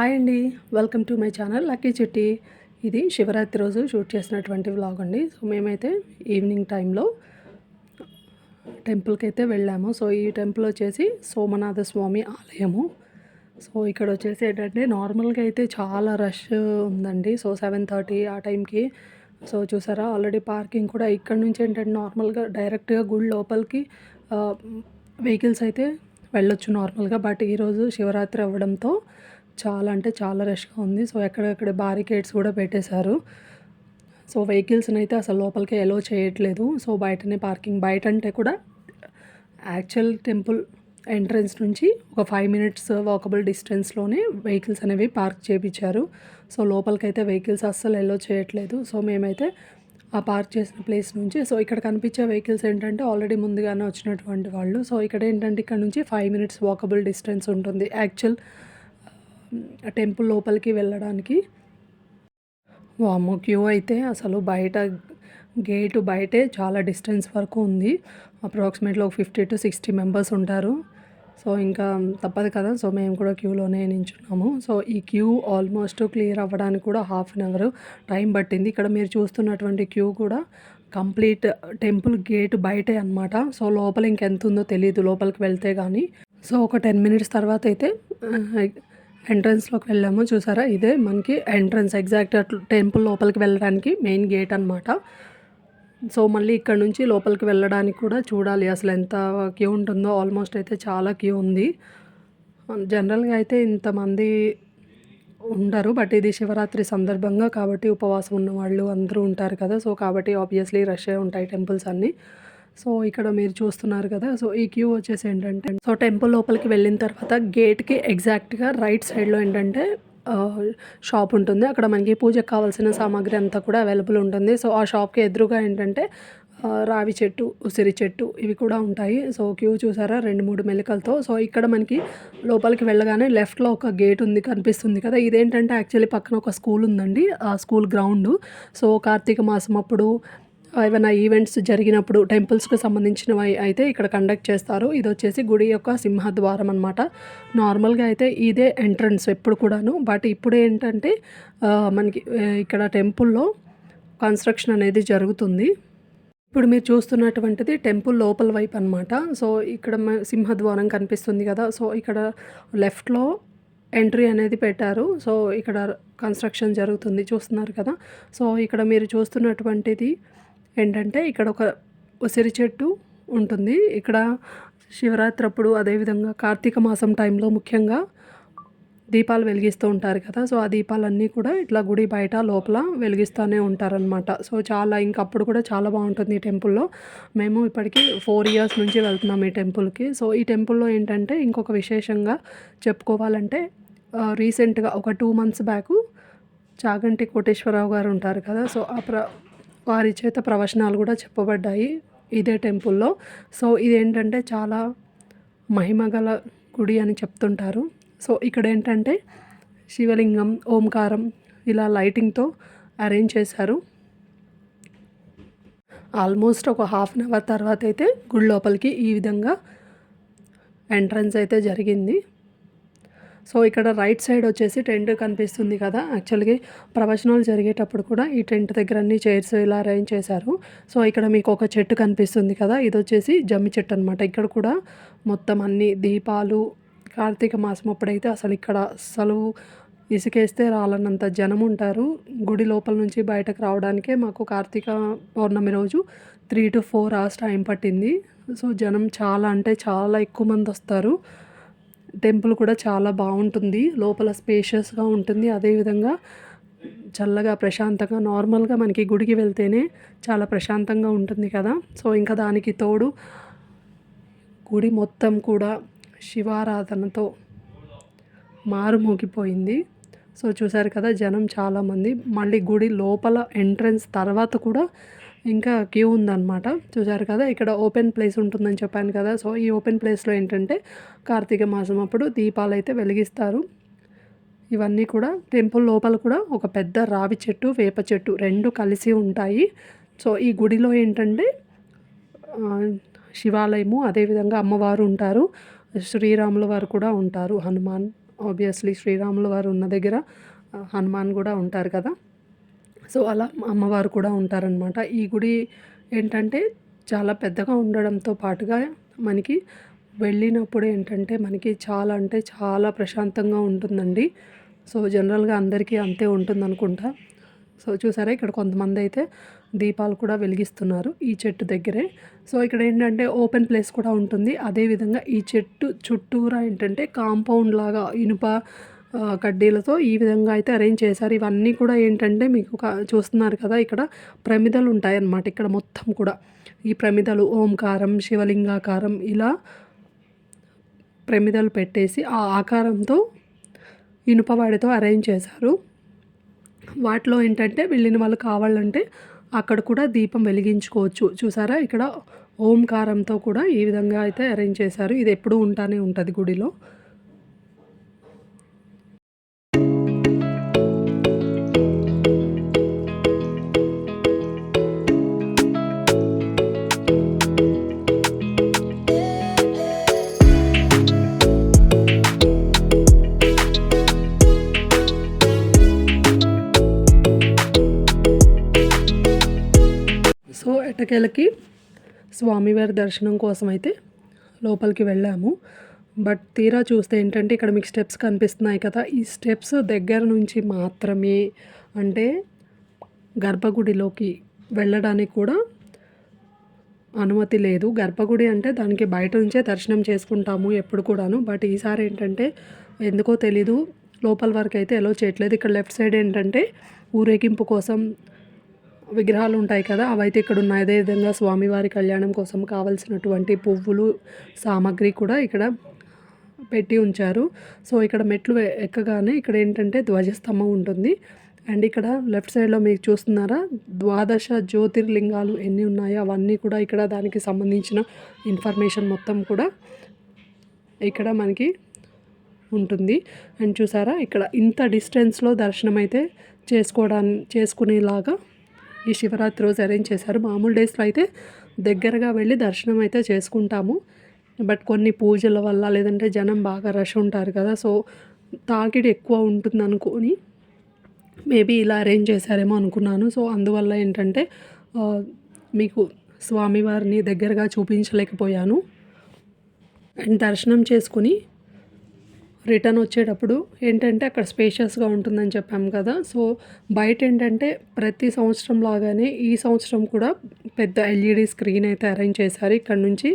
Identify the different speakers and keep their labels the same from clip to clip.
Speaker 1: Hi అండి. Welcome to my channel lucky Chitti. ఇది శివరాత్రి రోజు షూట్ చేసినటువంటి వ్లాగ్ అండి. సో మేమైతే ఈవినింగ్ టైంలో టెంపుల్కి అయితే వెళ్ళాము. సో ఈ టెంపుల్ వచ్చేసి సోమనాథ స్వామి ఆలయము. సో ఇక్కడ వచ్చేసి ఏంటంటే నార్మల్గా అయితే చాలా రష్ ఉందండి. సో సెవెన్ థర్టీ ఆ టైంకి. సో చూసారా ఆల్రెడీ పార్కింగ్ కూడా ఇక్కడ నుంచి ఏంటంటే నార్మల్గా డైరెక్ట్గా గుడి లోపలికి వెహికల్స్ అయితే వెళ్ళొచ్చు నార్మల్గా. బట్ ఈరోజు శివరాత్రి అవ్వడంతో చాలా అంటే చాలా రష్గా ఉంది. సో ఎక్కడెక్కడ బారికేడ్స్ కూడా పెట్టేశారు. సో వెహికల్స్ని అయితే అసలు లోపలికి ఎలో చేయట్లేదు. సో బయటనే పార్కింగ్. బయట అంటే కూడా యాక్చువల్ టెంపుల్ ఎంట్రన్స్ నుంచి ఒక ఫైవ్ మినిట్స్ వాకబుల్ డిస్టెన్స్లోనే వెహికల్స్ అనేవి పార్క్ చేయించారు సో లోపలికైతే వెహికల్స్ అస్సలు ఎలో చేయట్లేదు. సో మేమైతే ఆ పార్క్ చేసిన ప్లేస్ నుంచి సో ఇక్కడ కనిపించే వెహికల్స్ ఏంటంటే ఆల్రెడీ ముందుగానే వచ్చినటువంటి వాళ్ళు. సో ఇక్కడ ఏంటంటే ఇక్కడ నుంచి ఫైవ్ మినిట్స్ వాకబుల్ డిస్టెన్స్ ఉంటుంది. యాక్చువల్ టెంపుల్ లోపలికి వెళ్ళడానికి. వామ్మో క్యూ అయితే అసలు బయట గేటు బయటే చాలా డిస్టెన్స్ వరకు ఉంది. అప్రాక్సిమేట్లీ ఒక ఫిఫ్టీ టు సిక్స్టీ మెంబర్స్ ఉంటారు. సో ఇంకా తప్పదు కదా. సో మేము కూడా క్యూలోనే నించున్నాము. సో ఈ క్యూ ఆల్మోస్ట్ క్లియర్ అవ్వడానికి కూడా హాఫ్ అన్ అవర్ టైం పట్టింది. ఇక్కడ మీరు చూస్తున్నటువంటి క్యూ కూడా కంప్లీట్ టెంపుల్ గేట్ బయటే అనమాట సో లోపల ఇంకెంత ఉందో తెలియదు లోపలికి వెళ్తే కానీ సో ఒక టెన్ మినిట్స్ తర్వాత అయితే ఎంట్రన్స్లోకి వెళ్ళాము. చూసారా? ఇదే మనకి ఎంట్రన్స్. ఎగ్జాక్ట్ టెంపుల్ లోపలికి వెళ్ళడానికి మెయిన్ గేట్ అనమాట సో మళ్ళీ ఇక్కడ నుంచి లోపలికి వెళ్ళడానికి కూడా చూడాలి. అసలు ఎంత క్యూ ఉంటుందో ఆల్మోస్ట్ అయితే చాలా క్యూ ఉంది. జనరల్గా అయితే ఇంతమంది ఉండరు. బట్ ఇది శివరాత్రి సందర్భంగా కాబట్టి ఉపవాసం ఉన్న వాళ్ళు అందరూ ఉంటారు కదా. సో కాబట్టి ఆబ్వియస్లీ రష్ ఉంటాయి టెంపుల్స్ అన్నీ. సో ఇక్కడ మీరు చూస్తున్నారు కదా సో ఈ క్యూ వచ్చేసి ఏంటంటే సో టెంపుల్ లోపలికి వెళ్ళిన తర్వాత గేట్కి ఎగ్జాక్ట్గా రైట్ సైడ్లో ఏంటంటే షాప్ ఉంటుంది. అక్కడ మనకి పూజకు కావాల్సిన సామాగ్రి అంతా కూడా అవైలబుల్ ఉంటుంది. సో ఆ షాప్కి ఎదురుగా ఏంటంటే రావి చెట్టు ఉసిరి చెట్టు ఇవి కూడా ఉంటాయి. సో క్యూ చూసారా? రెండు మూడు మెలికలతో. సో ఇక్కడ మనకి లోపలికి వెళ్ళగానే లెఫ్ట్లో ఒక గేట్ ఉంది కనిపిస్తుంది కదా. ఇదేంటంటే యాక్చువల్లీ పక్కన ఒక స్కూల్ ఉందండి. ఆ స్కూల్ గ్రౌండ్. సో కార్తీక మాసం అప్పుడు ఏమైనా ఈవెంట్స్ జరిగినప్పుడు టెంపుల్స్కి సంబంధించినవి అయితే ఇక్కడ కండక్ట్ చేస్తారు. ఇది వచ్చేసి గుడి యొక్క సింహద్వారం అనమాట నార్మల్గా అయితే ఇదే ఎంట్రన్స్ ఎప్పుడు కూడాను. బట్ ఇప్పుడు ఏంటంటే మనకి ఇక్కడ టెంపుల్లో కన్స్ట్రక్షన్ అనేది జరుగుతుంది. ఇప్పుడు మీరు చూస్తున్నటువంటిది టెంపుల్ లోపల వైపు అనమాట సో ఇక్కడ సింహద్వారం కనిపిస్తుంది కదా. సో ఇక్కడ లెఫ్ట్లో ఎంట్రీ అనేది పెట్టారు. సో ఇక్కడ కన్స్ట్రక్షన్ జరుగుతుంది. చూస్తున్నారు కదా. సో ఇక్కడ మీరు చూస్తున్నటువంటిది ఏంటంటే ఇక్కడ ఒక ఉసిరి చెట్టు ఉంటుంది. ఇక్కడ శివరాత్రి అప్పుడు అదేవిధంగా కార్తీక మాసం టైంలో ముఖ్యంగా దీపాలు వెలిగిస్తూ ఉంటారు కదా. సో ఆ దీపాలన్నీ కూడా ఇట్లా గుడి బయట లోపల వెలిగిస్తూనే ఉంటారనమాట సో చాలా ఇంకప్పుడు కూడా చాలా బాగుంటుంది ఈ టెంపుల్లో. మేము ఇప్పటికీ ఫోర్ ఇయర్స్ నుంచి వెళ్తున్నాం ఈ టెంపుల్కి. సో ఈ టెంపుల్లో ఏంటంటే ఇంకొక విశేషంగా చెప్పుకోవాలంటే రీసెంట్గా ఒక two months back Chaganti Koteswara Rao గారు ఉంటారు కదా. సో ఆ ప్ర వారి చేత ప్రవచనాలు కూడా చెప్పబడ్డాయి ఇదే టెంపుల్లో. సో ఇదేంటంటే చాలా మహిమగల గుడి అని చెప్తుంటారు. సో ఇక్కడ ఏంటంటే శివలింగం ఓంకారం ఇలా లైటింగ్తో అరేంజ్ చేశారు. ఆల్మోస్ట్ ఒక హాఫ్ అన్ అవర్ తర్వాత అయితే గుడి లోపలికి ఈ విధంగా ఎంట్రన్స్ అయితే జరిగింది. సో ఇక్కడ రైట్ సైడ్ వచ్చేసి టెంట్ కనిపిస్తుంది కదా. యాక్చువల్గా ప్రవచనాలు జరిగేటప్పుడు కూడా ఈ టెంట్ దగ్గర అన్ని చైర్స్ ఇలా అరేంజ్ చేశారు. సో ఇక్కడ మీకు ఒక చెట్టు కనిపిస్తుంది కదా. ఇది వచ్చేసి జమ్మి చెట్టు అనమాట ఇక్కడ కూడా మొత్తం అన్ని దీపాలు కార్తీక మాసం అప్పుడైతే అసలు ఇక్కడ అసలు ఇసుకేస్తే రాలన్నంత జనం ఉంటారు. గుడి లోపల నుంచి బయటకు రావడానికే మాకు కార్తీక పౌర్ణమి రోజు three to four hours time పట్టింది. సో జనం చాలా అంటే చాలా ఎక్కువ మంది వస్తారు. టెంపుల్ కూడా చాలా బాగుంటుంది. లోపల స్పేషియస్గా ఉంటుంది. అదేవిధంగా చల్లగా ప్రశాంతంగా నార్మల్గా మనకి గుడికి వెళ్తేనే చాలా ప్రశాంతంగా ఉంటుంది కదా. సో ఇంకా దానికి తోడు గుడి మొత్తం కూడా శివారాధనతో మారుమోగిపోయింది. సో చూసారు కదా జనం చాలామంది మళ్ళీ గుడి లోపల ఎంట్రన్స్ తర్వాత కూడా ఇంకా క్యూ ఉందన్నమాట. చూసారు కదా ఇక్కడ ఓపెన్ ప్లేస్ ఉంటుందని చెప్పాను కదా. సో ఈ ఓపెన్ ప్లేస్లో ఏంటంటే కార్తీక మాసం అప్పుడు దీపాలు అయితే వెలిగిస్తారు. ఇవన్నీ కూడా టెంపుల్ లోపల కూడా ఒక పెద్ద రావి చెట్టు వేప చెట్టు రెండు కలిసి ఉంటాయి. సో ఈ గుడిలో ఏంటంటే శివాలయము అదేవిధంగా అమ్మవారు ఉంటారు. శ్రీరాముల వారు కూడా ఉంటారు. హనుమాన్ ఆబ్వియస్లీ శ్రీరాముల వారు ఉన్న దగ్గర హనుమాన్ కూడా ఉంటారు కదా. సో అలా అమ్మవారు కూడా ఉంటారనమాట ఈ గుడి ఏంటంటే చాలా పెద్దగా ఉండడంతో పాటుగా మనకి వెళ్ళినప్పుడు ఏంటంటే మనకి చాలా అంటే చాలా ప్రశాంతంగా ఉంటుందండి. సో జనరల్గా అందరికీ అంతే ఉంటుంది అనుకుంటా సో చూసారా ఇక్కడ కొంతమంది అయితే దీపాలు కూడా వెలిగిస్తున్నారు ఈ చెట్టు దగ్గరే. సో ఇక్కడ ఏంటంటే ఓపెన్ ప్లేస్ కూడా ఉంటుంది. అదేవిధంగా ఈ చెట్టు చుట్టూరా ఏంటంటే కాంపౌండ్ లాగా ఇనుప కడ్డీలతో ఈ విధంగా అయితే అరేంజ్ చేశారు. ఇవన్నీ కూడా ఏంటంటే మీకు చూస్తున్నారు కదా ఇక్కడ ప్రమిదలు ఉంటాయన్నమాట ఇక్కడ మొత్తం కూడా. ఈ ప్రమిదలు ఓంకారం శివలింగాకారం ఇలా ప్రమిదలు పెట్టేసి ఆ ఆకారంతో ఇనుపవాడితో అరేంజ్ చేశారు. వాటిలో ఏంటంటే వెళ్ళిన వాళ్ళు కావాలంటే అక్కడ కూడా దీపం వెలిగించుకోవచ్చు. చూసారా ఇక్కడ ఓంకారంతో కూడా ఈ విధంగా అయితే అరేంజ్ చేశారు. ఇది ఎప్పుడూ ఉంటానే ఉంటుంది గుడిలో. సో ఎట్టకేలకి స్వామివారి దర్శనం కోసం అయితే లోపలికి వెళ్ళాము. బట్ తీరా చూస్తే ఏంటంటే ఇక్కడ మీకు స్టెప్స్ కనిపిస్తున్నాయి కదా. ఈ స్టెప్స్ దగ్గర నుంచి మాత్రమే అంటే గర్భగుడిలోకి వెళ్ళడానికి కూడా అనుమతి లేదు. గర్భగుడి అంటే దానికి బయట నుంచే దర్శనం చేసుకుంటాము ఎప్పుడు కూడాను. బట్ ఈసారి ఏంటంటే ఎందుకో తెలీదు. లోపల వరకు అయితే ఎలో చేయట్లేదు. ఇక్కడ లెఫ్ట్ సైడ్ ఏంటంటే ఊరేగింపు కోసం విగ్రహాలు ఉంటాయి కదా అవైతే ఇక్కడ ఉన్నాయి అదేవిధంగా స్వామివారి కళ్యాణం కోసం కావలసినటువంటి పువ్వులు సామాగ్రి కూడా ఇక్కడ పెట్టి ఉంచారు. సో ఇక్కడ మెట్లు ఎక్కగానే ఇక్కడ ఏంటంటే ధ్వజస్తంభం ఉంటుంది. అండ్ ఇక్కడ లెఫ్ట్ సైడ్లో మీకు చూస్తున్నారా ద్వాదశ జ్యోతిర్లింగాలు ఎన్ని ఉన్నాయో అవన్నీ కూడా ఇక్కడ దానికి సంబంధించిన ఇన్ఫర్మేషన్ మొత్తం కూడా ఇక్కడ మనకి ఉంటుంది. అండ్ చూసారా ఇక్కడ ఇంత డిస్టెన్స్లో దర్శనం అయితే చేసుకోవడాన్ని చేసుకునేలాగా ఈ శివరాత్రి రోజు అరేంజ్ చేశారు. మామూలు డేస్లో అయితే దగ్గరగా వెళ్ళి దర్శనం అయితే చేసుకుంటాము. బట్ కొన్ని పూజల వల్ల లేదంటే జనం బాగా రష్ ఉంటారు కదా సో తాకిడి ఎక్కువ ఉంటుంది అనుకొని మేబీ ఇలా అరేంజ్ చేశారేమో అనుకున్నాను. సో అందువల్ల ఏంటంటే మీకు స్వామివారిని దగ్గరగా చూపించలేకపోయాను. అండ్ దర్శనం చేసుకుని రిటర్న్ వచ్చేటప్పుడు ఏంటంటే అక్కడ స్పేషియస్గా ఉంటుందని చెప్పాము కదా. సో బయట ఏంటంటే ప్రతి సంవత్సరం లాగానే ఈ సంవత్సరం కూడా పెద్ద ఎల్ఈడి స్క్రీన్ అయితే అరేంజ్ చేశారు. ఇక్కడ నుంచి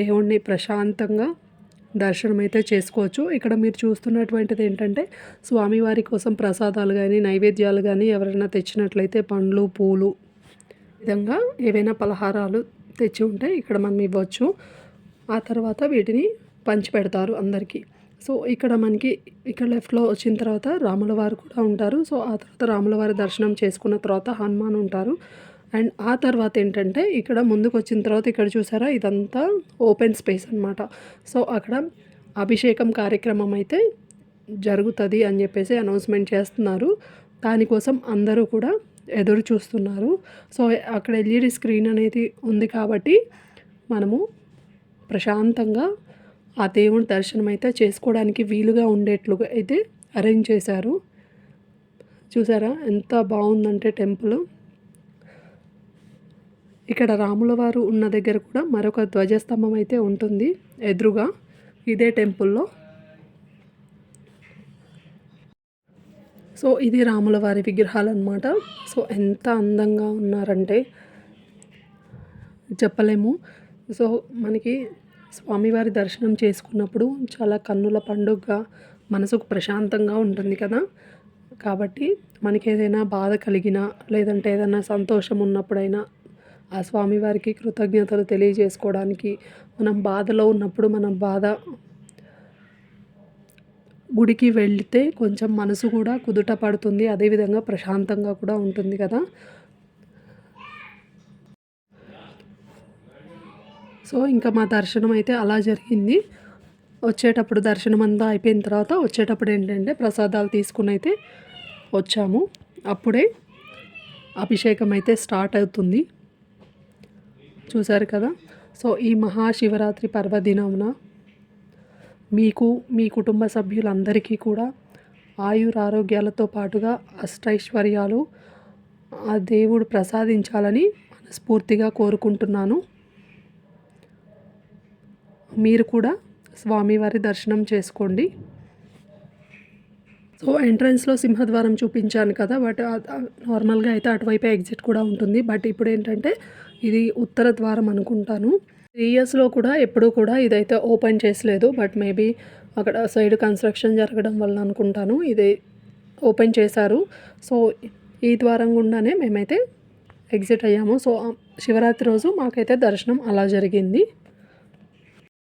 Speaker 1: దేవుణ్ణి ప్రశాంతంగా దర్శనం అయితే చేసుకోవచ్చు. ఇక్కడ మీరు చూస్తున్నటువంటిది ఏంటంటే స్వామివారి కోసం ప్రసాదాలు కానీ నైవేద్యాలు కానీ ఎవరైనా తెచ్చినట్లయితే పండ్లు పూలు విధంగా ఏవైనా పలహారాలు తెచ్చి ఉంటే ఇక్కడ మనం ఇవ్వచ్చు. ఆ తర్వాత వీటిని పంచి పెడతారు అందరికీ. సో ఇక్కడ మనకి ఇక్కడ లెఫ్ట్లో వచ్చిన తర్వాత రాముల వారు కూడా ఉంటారు. సో ఆ తర్వాత రాముల వారి దర్శనం చేసుకున్న తర్వాత హనుమాన్ ఉంటారు. అండ్ ఆ తర్వాత ఏంటంటే ఇక్కడ ముందుకు వచ్చిన తర్వాత ఇక్కడ చూసారా ఇదంతా ఓపెన్ స్పేస్ అనమాట సో అక్కడ అభిషేకం కార్యక్రమం అయితే జరుగుతుంది అని చెప్పేసి అనౌన్స్మెంట్ చేస్తున్నారు. దానికోసం అందరూ కూడా ఎదురు చూస్తున్నారు. సో అక్కడ ఎల్ఈడి స్క్రీన్ అనేది ఉంది కాబట్టి మనము ప్రశాంతంగా ఆ దేవుని దర్శనం అయితే చేసుకోవడానికి వీలుగా ఉండేట్లుగా అయితే అరేంజ్ చేశారు. చూసారా ఎంత బాగుందంటే టెంపుల్. ఇక్కడ రాముల వారు ఉన్న దగ్గర కూడా మరొక ధ్వజస్తంభం అయితే ఉంటుంది. ఎదురుగా ఇదే టెంపుల్లో సో ఇది రాముల వారి విగ్రహాలు అనమాట సో ఎంత అందంగా ఉన్నారంటే చెప్పలేము. సో మనకి స్వామివారి దర్శనం చేసుకున్నప్పుడు చాలా కన్నుల పండుగగా మనసుకు ప్రశాంతంగా ఉంటుంది కదా. కాబట్టి మనకి ఏదైనా బాధ కలిగినా లేదంటే ఏదైనా సంతోషం ఉన్నప్పుడైనా ఆ స్వామివారికి కృతజ్ఞతలు తెలియజేసుకోవడానికి మనం బాధలో ఉన్నప్పుడు మనం బాధ గుడికి వెళితే కొంచెం మనసు కూడా కుదుట పడుతుంది. అదేవిధంగా ప్రశాంతంగా కూడా ఉంటుంది కదా. సో ఇంకా మా దర్శనం అయితే అలా జరిగింది. వచ్చేటప్పుడు దర్శనం అంతా అయిపోయిన తర్వాత వచ్చేటప్పుడు ఏంటంటే ప్రసాదాలు తీసుకుని అయితే వచ్చాము. అప్పుడే అభిషేకం అయితే స్టార్ట్ అవుతుంది. చూశారు కదా? సో ఈ మహాశివరాత్రి పర్వదినమున మీకు మీ కుటుంబ సభ్యులందరికీ కూడా ఆయురారోగ్యాలతో పాటుగా అష్టైశ్వర్యాలు ఆ దేవుడు ప్రసాదించాలని మనస్ఫూర్తిగా కోరుకుంటున్నాను. మీరు కూడా స్వామివారి దర్శనం చేసుకోండి. సో ఎంట్రన్స్లో సింహద్వారం చూపించాను కదా బట్ నార్మల్గా అయితే అటువైపు ఎగ్జిట్ కూడా ఉంటుంది. బట్ ఇప్పుడు ఏంటంటే ఇది ఉత్తర ద్వారం అనుకుంటాను. త్రీ ఇయర్స్లో కూడా ఎప్పుడూ కూడా ఇదైతే ఓపెన్ చేసలేదు. బట్ మేబీ అక్కడ సైడ్ కన్స్ట్రక్షన్ జరగడం వల్ల అనుకుంటాను. ఇది ఓపెన్ చేశారు. సో ఈ ద్వారం గుండానే మేమైతే ఎగ్జిట్ అయ్యాము. సో శివరాత్రి రోజు మాకైతే దర్శనం అలా జరిగింది.